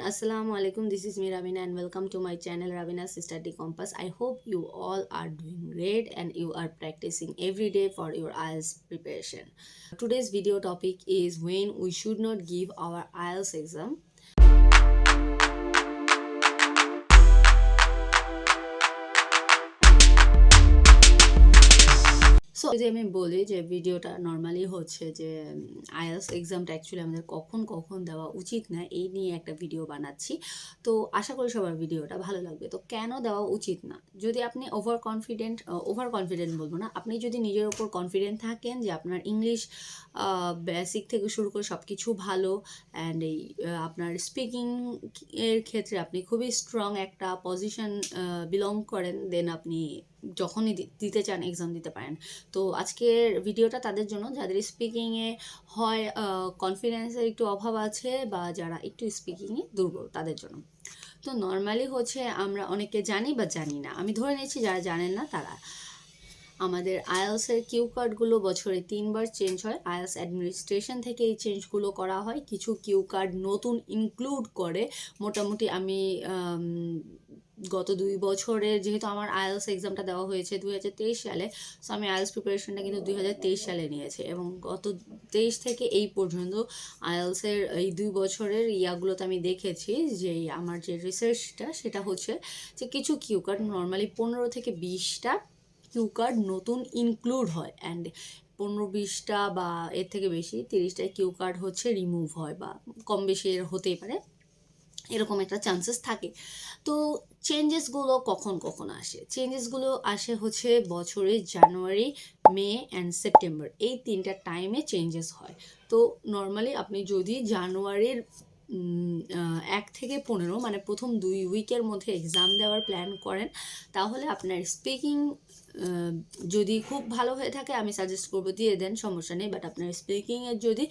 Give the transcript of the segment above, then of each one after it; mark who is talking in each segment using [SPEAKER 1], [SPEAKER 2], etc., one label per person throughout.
[SPEAKER 1] assalamu alaikum. This is me Ravina and welcome to my channel Ravina's Study Compass. I hope you all are doing great and you are practicing every day for your IELTS preparation. Today's video topic is when we should not give our IELTS exam so যে আমি বলি যে ভিডিওটা normally হচ্ছে যে IELTS এক্সামটা actually আমাদের কখন কখন দেওয়া উচিত না, এই নিয়ে একটা ভিডিও বানাচ্ছি। তো আশা করি সবার ভিডিওটা ভালো লাগবে। তো কেন দেওয়া উচিত না? যদি আপনি ওভার কনফিডেন্ট ওভার কনফিডেন্ট বলব না, আপনি যদি নিজের ওপর কনফিডেন্ট থাকেন যে আপনার ইংলিশ বেসিক থেকে শুরু করে সব কিছু ভালো অ্যান্ড এই আপনার স্পিকিং এর ক্ষেত্রে আপনি খুবই স্ট্রং একটা পজিশন বিলং করেন দেন আপনি যখনই দিতে চান এক্সাম দিতে পারেন। তো আজকের ভিডিওটা তাদের জন্য যাদের স্পিকিংয়ে হয় কনফিডেন্সের একটু অভাব আছে বা যারা একটু স্পিকিংয়ে দুর্বল তাদের জন্য। তো নর্মালি হচ্ছে আমরা অনেকে জানি বা জানি না। আমি ধরে নিচ্ছি যারা জানেন না তারা। আমাদের আইএলসের কিউ কার্ডগুলো বছরে তিনবার চেঞ্জ হয়। আইএলস অ্যাডমিনিস্ট্রেশন থেকে এই চেঞ্জগুলো করা হয়। কিছু কিউ কার্ড নতুন ইনক্লুড করে। মোটামুটি আম, গত দুই বছরে যেহেতু আমার আইএলস এক্সামটা দেওয়া হয়েছে দুই হাজার তেইশ সালে সো আমি আইএলস প্রিপারেশনটা কিন্তু দুই হাজার তেইশ সালে নিয়েছি এবং গত তেইশ থেকে এই পর্যন্ত আইএলসের এই দুই বছরের ইয়াগুলোতে আমি দেখেছি যে আমার যে রিসার্চটা সেটা হচ্ছে যে কিছু কিউ কার্ড নর্মালি পনেরো থেকে বিশটা কিউ কার্ড নতুন ইনক্লুড হয় অ্যান্ড পনেরো বিশটা বা এর থেকে বেশি তিরিশটা কিউ কার্ড হচ্ছে রিমুভ হয় বা কম বেশি এর হতেই পারে। এরকম একটা চান্সেস থাকে। তো চেঞ্জেসগুলো কখন কখন আসে? চেঞ্জেসগুলো আসে হচ্ছে বছরে জানুয়ারি মে অ্যান্ড সেপ্টেম্বর এই তিনটা টাইমে চেঞ্জেস হয়। তো নর্মালি আপনি যদি জানুয়ারির এক থেকে পনেরো মানে প্রথম দুই উইকের মধ্যে এক্সাম দেওয়ার প্ল্যান করেন। তাহলে আপনার স্পিকিং যদি খুব ভালো হয়ে থাকে, আমি সাজেস্ট করব দিয়ে দেন, সমস্যা নেই। বাট আপনার স্পিকিংয়ের যদি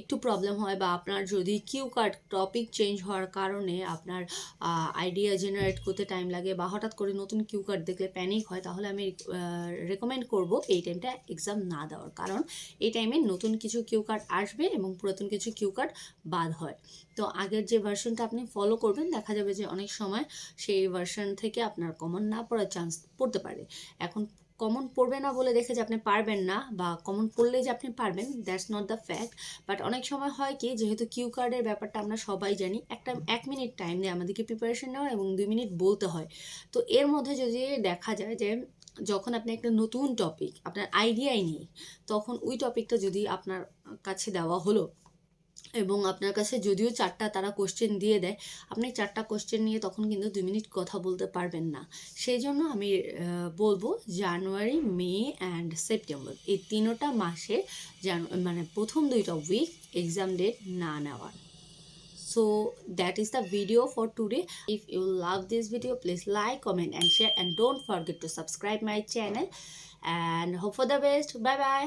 [SPEAKER 1] একটু প্রবলেম হয় বা আপনার যদি কিউ কার্ড টপিক চেঞ্জ হওয়ার কারণে আপনার আইডিয়া জেনারেট করতে টাইম লাগে বা হঠাৎ করে নতুন কিউ কার্ড দেখলে প্যানিক হয়, তাহলে আমি রেকমেন্ড করব এই টাইমটা এক্সাম না দেওয়ার। কারণ এই টাইমে নতুন কিছু কিউ কার্ড আসবে এবং পুরাতন কিছু কিউ কার্ড বাদ হয়। তো আগের যে ভার্সনটা আপনি ফলো করবেন, দেখা যাবে যে অনেক সময় সেই ভার্সন থেকে আপনার কমন না পড়ার চান্স পড়তে পারে। এখন কমন পড়বে না বলে দেখে যে আপনি পারবেন না বা কমন পড়লে যে আপনি পারবেন that's not the fact but অনেক সময় হয় কি, যেহেতু কিউ কার্ডের ব্যাপারটা আমরা সবাই জানি, একটা এক মিনিট টাইম নেই আমাদেরকে প্রিপারেশন নেওয়ার এবং দুই মিনিট বলতে হয়। তো এর মধ্যে যদি দেখা যায় যে যখন আপনি একটা নতুন টপিক আপনার আইডিয়াই নেই, তখন ওই টপিকটা যদি আপনার কাছে দেওয়া হলো এবং আপনার কাছে যদিও চারটা তারা কোশ্চেন দিয়ে দেয়, আপনি চারটা কোশ্চেন নিয়ে তখন কিন্তু দু মিনিট কথা বলতে পারবেন না। সেই জন্য আমি বলব জানুয়ারি, মে অ্যান্ড সেপ্টেম্বর এই তিনোটা মাসে মানে প্রথম দুইটা উইক এক্সাম ডেট না নেওয়ার। So that is the video for today if you love this video please like comment and share and don't forget to subscribe my channel and hope for the best bye bye